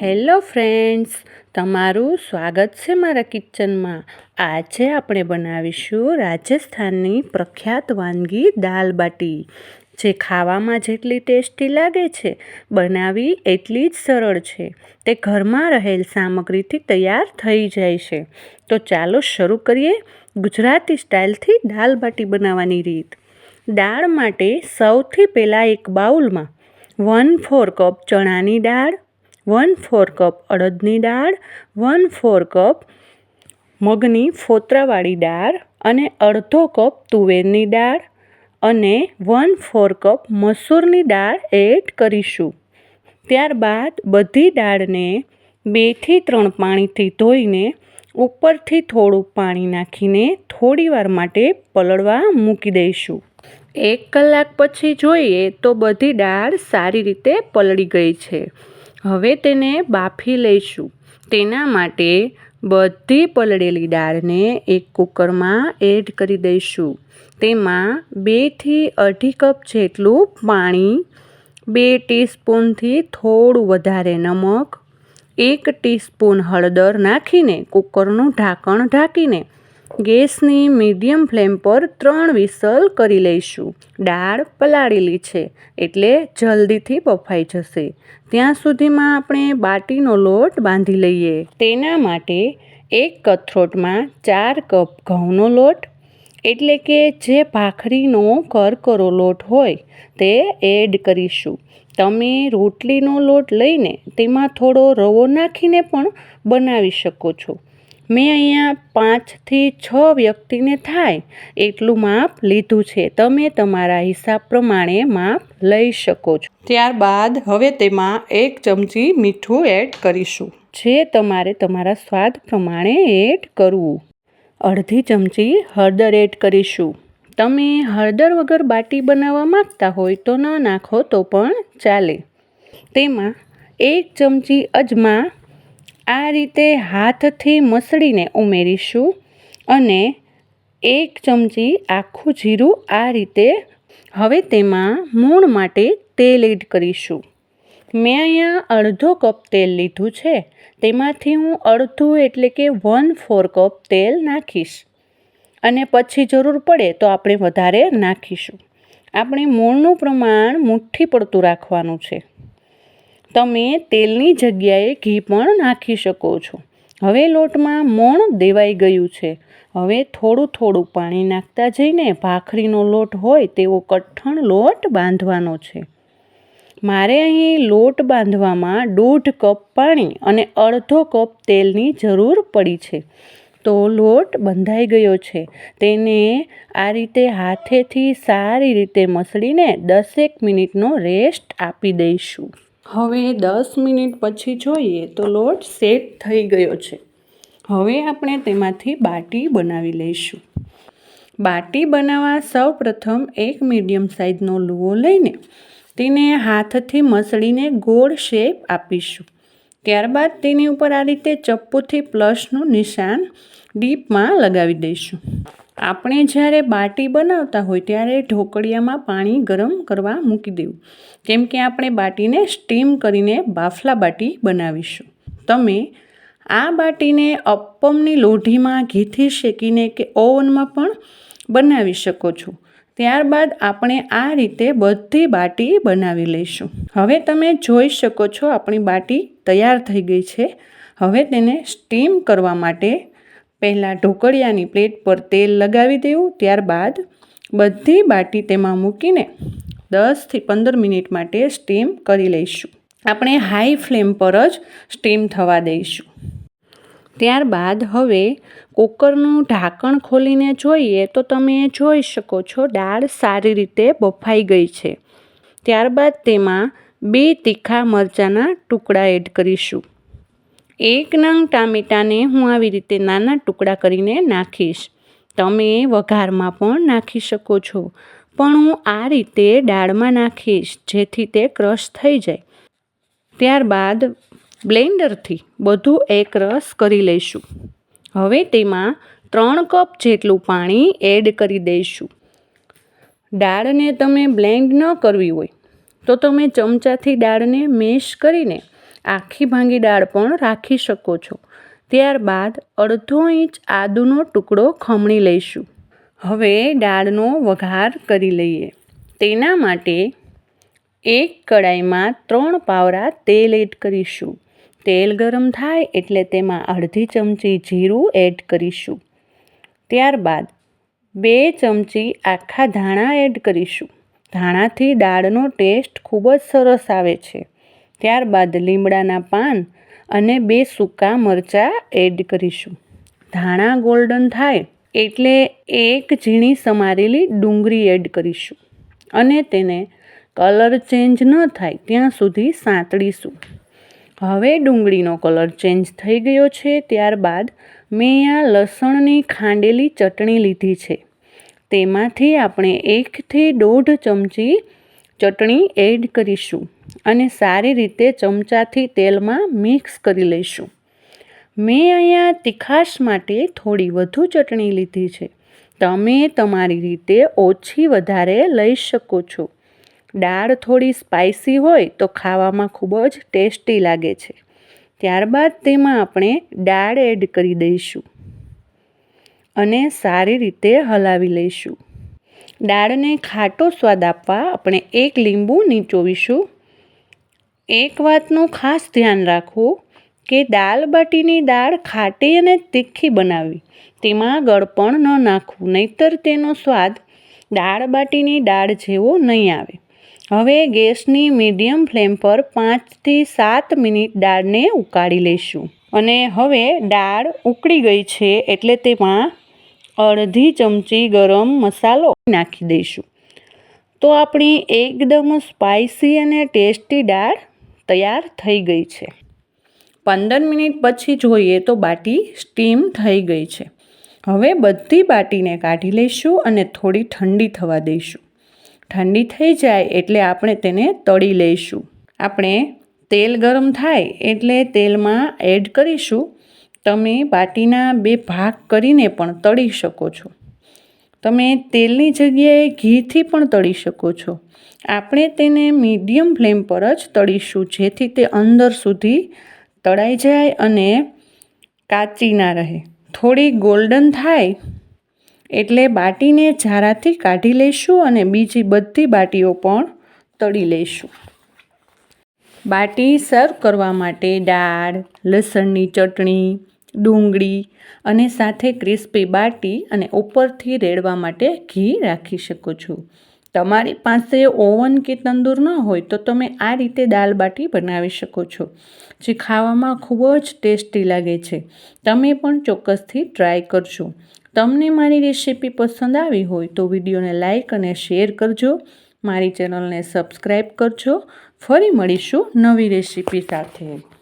Hello friends, તમારું સ્વાગત છે મારા કિચનમાં. આજે આપણે બનાવીશું રાજસ્થાનની પ્રખ્યાત વાનગી દાલ બાટી. જે ખાવામાં જેટલી ટેસ્ટી લાગે છે, બનાવી એટલી જ સરળ છે. તે ઘરમાં રહેલ સામગ્રીથી તૈયાર થઈ જાય છે. તો ચાલો શરૂ કરીએ ગુજરાતી સ્ટાઇલથી દાલ બાટી બનાવવાની રીત. દાળ માટે સૌથી પહેલાં એક બાઉલમાં વન ફોર કપ ચણાની દાળ વન ફોર કપ અડદની દાળ, વન ફોર કપ મગની ફોતરાવાળી દાળ અને અડધો કપ તુવેરની દાળ અને વન ફોર કપ મસૂરની દાળ એડ કરીશું. ત્યારબાદ બધી દાળને બેથી ત્રણ પાણીથી ધોઈને ઉપરથી થોડું પાણી નાખીને થોડીવાર માટે પલળવા મૂકી દઈશું. એક કલાક પછી જોઈએ તો બધી દાળ સારી રીતે પલળી ગઈ છે. હવે તેને બાફી લઈશું. તેના માટે બધી પલળેલી દાળને એક કુકરમાં એડ કરી દઈશું. તેમાં બેથી અઢી કપ જેટલું પાણી, બે ટીસ્પૂનથી થોડું વધારે નમક, એક ટીસ્પૂન હળદર નાખીને કુકરનું ઢાંકણ ઢાંકીને ગેસની મીડિયમ ફ્લેમ પર ત્રણ વિસલ કરી લઈશું. દાળ પલાળેલી છે, એટલે જલ્દીથી બફાઈ જશે. ત્યાં સુધીમાં આપણે બાટીનો લોટ બાંધી લઈએ. તેના માટે એક કથરોટમાં ચાર કપ ઘઉંનો લોટ, એટલે કે જે ભાખરીનો કરકરો લોટ હોય તે એડ કરીશું. તમે રોટલીનો લોટ લઈને તેમાં થોડો રવો નાખીને પણ બનાવી શકો છો. મેં અહીંયા પાંચથી છ વ્યક્તિને થાય એટલું માપ લીધું છે. તમે તમારા હિસાબ પ્રમાણે માપ લઈ શકો છો. ત્યારબાદ હવે તેમાં એક ચમચી મીઠું એડ કરીશું. જે તમારે તમારા સ્વાદ પ્રમાણે એડ કરવું. અડધી ચમચી હળદર એડ કરીશું. તમે હળદર વગર બાટી બનાવવા માંગતા હોય તો ન નાખો તો પણ ચાલે. તેમાં એક ચમચી અજમા આ રીતે હાથથી મસળીને ઉમેરીશું અને એક ચમચી આખું જીરું આ રીતે હવે તેમાં મૂણ માટે તેલ એડ કરીશું. મેં અહીંયા અડધો કપ તેલ લીધું છે. તેમાંથી હું અડધું એટલે કે વન ફોર કપ તેલ નાખીશ. અને પછી જરૂર પડે તો આપણે વધારે નાખીશું. આપણે મૂળનું પ્રમાણ મુઠ્ઠી પડતું રાખવાનું છે. તમે તેલની જગ્યાએ ઘી પણ નાખી શકો છો. હવે લોટમાં મોણ દેવાઈ ગયું છે. હવે થોડું થોડું પાણી નાખતા જઈને ભાખરીનો લોટ હોય તેવો કઠણ લોટ બાંધવાનો છે. મારે અહીં લોટ બાંધવામાં દોઢ કપ પાણી અને અડધો કપ તેલની જરૂર પડી છે. તો લોટ બંધાઈ ગયો છે. તેને આ રીતે હાથેથી સારી રીતે મસળીને દસેક મિનિટનો રેસ્ટ આપી દઈશું. હવે દસ મિનિટ પછી જોઈએ તો લોટ સેટ થઈ ગયો છે. હવે આપણે તેમાંથી બાટી બનાવી લઈશું. બાટી બનાવવા સૌ પ્રથમ એક મીડિયમ સાઇઝનો લુઓ લઈને તેને હાથથી મસળીને ગોળ શેપ આપીશું. ત્યારબાદ તેની ઉપર આ રીતે ચપ્પુથી પ્લસનું નિશાન ડીપમાં લગાવી દઈશું. આપણે જ્યારે બાટી બનાવતા હોય ત્યારે ઢોકળિયામાં પાણી ગરમ કરવા મૂકી દેવું. કેમ કે આપણે બાટીને સ્ટીમ કરીને બાફલા બાટી બનાવીશું. તમે આ બાટીને અપ્પમની લોઢીમાં ઘીથી શેકીને કે ઓવનમાં પણ બનાવી શકો છો. ત્યારબાદ આપણે આ રીતે બધી બાટી બનાવી લઈશું. હવે તમે જોઈ શકો છો આપણી બાટી તૈયાર થઈ ગઈ છે. હવે તેને સ્ટીમ કરવા માટે પહેલાં ઢોકળિયાની પ્લેટ પર તેલ લગાવી દેવું, ત્યારબાદ બધી બાટી તેમાં મૂકીને દસથી પંદર મિનિટ માટે સ્ટીમ કરી લઈશું. આપણે હાઈ ફ્લેમ પર જ સ્ટીમ થવા દઈશું. ત્યારબાદ હવે કુકરનું ઢાંકણ ખોલીને જોઈએ તો તમે જોઈ શકો છો દાળ સારી રીતે બફાઈ ગઈ છે. ત્યારબાદ તેમાં બે તીખા મરચાંના ટુકડા એડ કરીશું. એક નંગ ટામેટાને હું આવી રીતે નાના ટુકડા કરીને નાખીશ. તમે વઘારમાં પણ નાખી શકો છો. પણ હું આ રીતે દાળમાં નાખીશ, જેથી તે ક્રશ થઈ જાય. ત્યારબાદ બ્લેન્ડરથી બધું એક રસ કરી લઈશું. હવે તેમાં ત્રણ કપ જેટલું પાણી એડ કરી દઈશું. દાળને તમે બ્લેન્ડ ન કરવી હોય, તો તમે ચમચાથી દાળને મેશ કરીને આખી ભાંગી દાળ પણ રાખી શકો છો. ત્યારબાદ અડધો ઇંચ આદુનો ટુકડો ખમણી લઈશું. હવે દાળનો વઘાર કરી લઈએ. તેના માટે એક કડાઈમાં ત્રણ પાવરા તેલ એડ કરીશું. તેલ ગરમ થાય એટલે તેમાં અડધી ચમચી જીરું એડ કરીશું. ત્યારબાદ બે ચમચી આખા ધાણા એડ કરીશું. ધાણાથી દાળનો ટેસ્ટ ખૂબ જ સરસ આવે છે. ત્યારબાદ લીમડાના પાન અને બે સૂકા મરચાં એડ કરીશું. ધાણા ગોલ્ડન થાય એટલે એક ઝીણી સમારેલી ડુંગળી એડ કરીશું અને તેને કલર ચેન્જ ન થાય ત્યાં સુધી સાંતળીશું. હવે ડુંગળીનો કલર ચેન્જ થઈ ગયો છે, ત્યારબાદ મેં આ લસણની ખાંડેલી ચટણી લીધી છે. તેમાંથી આપણે એકથી દોઢ ચમચી ચટણી એડ કરીશું. અને સારી રીતે ચમચાથી તેલમાં મિક્સ કરી લઈશું. મેં અહીંયા તીખાશ માટે થોડી વધુ ચટણી લીધી છે. તમે તમારી રીતે ઓછી વધારે લઈ શકો છો. દાળ થોડી સ્પાઇસી હોય તો ખાવામાં ખૂબ જ ટેસ્ટી લાગે છે. ત્યારબાદ તેમાં આપણે દાળ એડ કરી દઈશું. અને સારી રીતે હલાવી લઈશું. દાળને ખાટો સ્વાદ આપવા આપણે એક લીંબુ નીચોવીશું. એક વાતનું ખાસ ધ્યાન રાખવું કે દાળ બાટીની દાળ ખાટી અને તીખી બનાવવી. તેમાં ગળપણ ન નાખવું, નહીતર તેનો સ્વાદ દાળ બાટીની દાળ જેવો નહીં આવે. હવે ગેસની મીડિયમ ફ્લેમ પર પાંચથી સાત મિનિટ દાળને ઉકાળી લઈશું. અને હવે દાળ ઉકળી ગઈ છે એટલે તેમાં અડધી ચમચી ગરમ મસાલો નાખી દઈશું. તો આપણી એકદમ સ્પાઇસી અને ટેસ્ટી દાળ તૈયાર થઈ ગઈ છે. પંદર મિનિટ પછી જોઈએ તો બાટી સ્ટીમ થઈ ગઈ છે. હવે બધી બાટીને કાઢી લઈશું અને થોડી ઠંડી થવા દઈશું. ઠંડી થઈ જાય એટલે આપણે તેને તળી લઈશું. આપણે તેલ ગરમ થાય એટલે તેલમાં એડ કરીશું. તમે બાટીના બે ભાગ કરીને પણ તળી શકો છો. તમે તેલની જગ્યાએ ઘીથી પણ તળી શકો છો. આપણે તેને મીડિયમ ફ્લેમ પર જ તળીશું, જેથી તે અંદર સુધી તળાઈ જાય અને કાચી ના રહે. થોડી ગોલ્ડન થાય એટલે બાટીને ઝારાથી કાઢી લઈશું અને બીજી બધી બાટીઓ પણ તળી લઈશું. બાટી સર્વ કરવા માટે દાળ, લસણની ચટણી ડુંગળી અને સાથે ક્રિસ્પી બાટી અને ઉપરથી રેડવા માટે ઘી રાખી શકો છો. તમારી પાસે ઓવન કે તંદૂર ન હોય તો તમે આ રીતે દાલ બાટી બનાવી શકો છો, જે ખાવામાં ખૂબ જ ટેસ્ટી લાગે છે. તમે પણ ચોક્કસથી ટ્રાય કરજો. તમને મારી રેસીપી પસંદ આવી હોય તો વિડીયોને લાઇક અને શેર કરજો. મારી ચેનલને સબસ્ક્રાઈબ કરજો. ફરી મળીશું નવી રેસીપી સાથે.